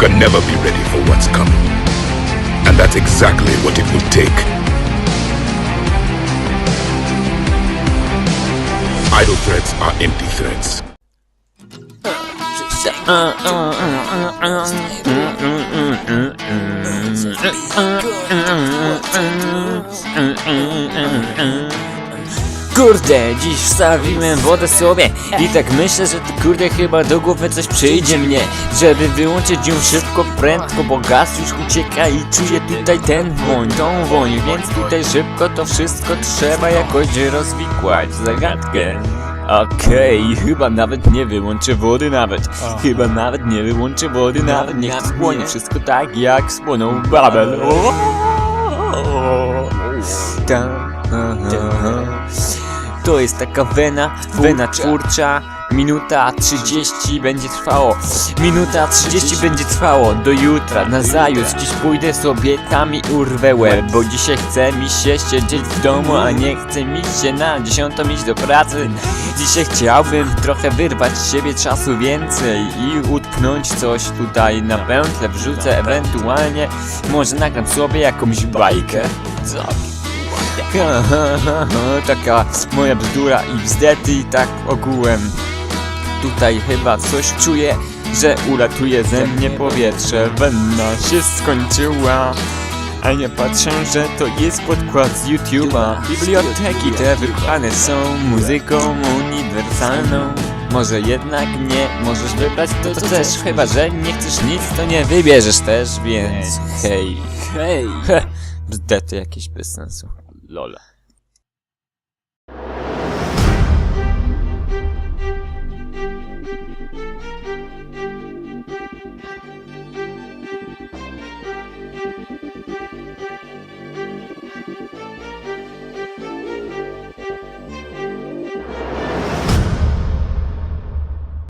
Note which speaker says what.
Speaker 1: can never be ready for what's coming. And that's exactly what it will take. Idle threats are empty threats.
Speaker 2: Kurde, dziś wstawiłem wodę sobie. I tak myślę, że to kurde chyba do głowy coś przyjdzie mnie. Żeby wyłączyć ją szybko, prędko, bo gaz już ucieka i czuję tutaj ten woń, tą woń. Więc tutaj szybko to wszystko trzeba jakoś rozwikłać, zagadkę. Okej, chyba nawet nie wyłączę wody nawet. Chyba nawet nie wyłączę wody nawet. Niech spłonie wszystko tak jak spłonął Babel. O! Ta, aha, aha. To jest taka wena, wena twórcza. Minuta 30 będzie trwało. Minuta 30 będzie trwało do jutra, na zajutrz. Dziś pójdę sobie tam i urwę łeb, bo dzisiaj chce mi się siedzieć w domu, a nie chce mi się na dziesiątą iść do pracy. Dzisiaj chciałbym trochę wyrwać z siebie czasu więcej i utknąć coś tutaj na pętlę, wrzucę ewentualnie, może nagram sobie jakąś bajkę. Co? Ha, ha, taka moja bzdura i bzdety i tak ogółem. Tutaj chyba coś czuję, że uratuje ze mnie powietrze. Wenna się skończyła. A nie patrzę, że to jest podkład z YouTube'a. Biblioteki te wypchane są muzyką uniwersalną. Może jednak nie możesz wybrać to, to też, chyba że nie chcesz nic, to nie wybierzesz też, więc hej, hej. Bzdety jakieś bez sensu. Lola.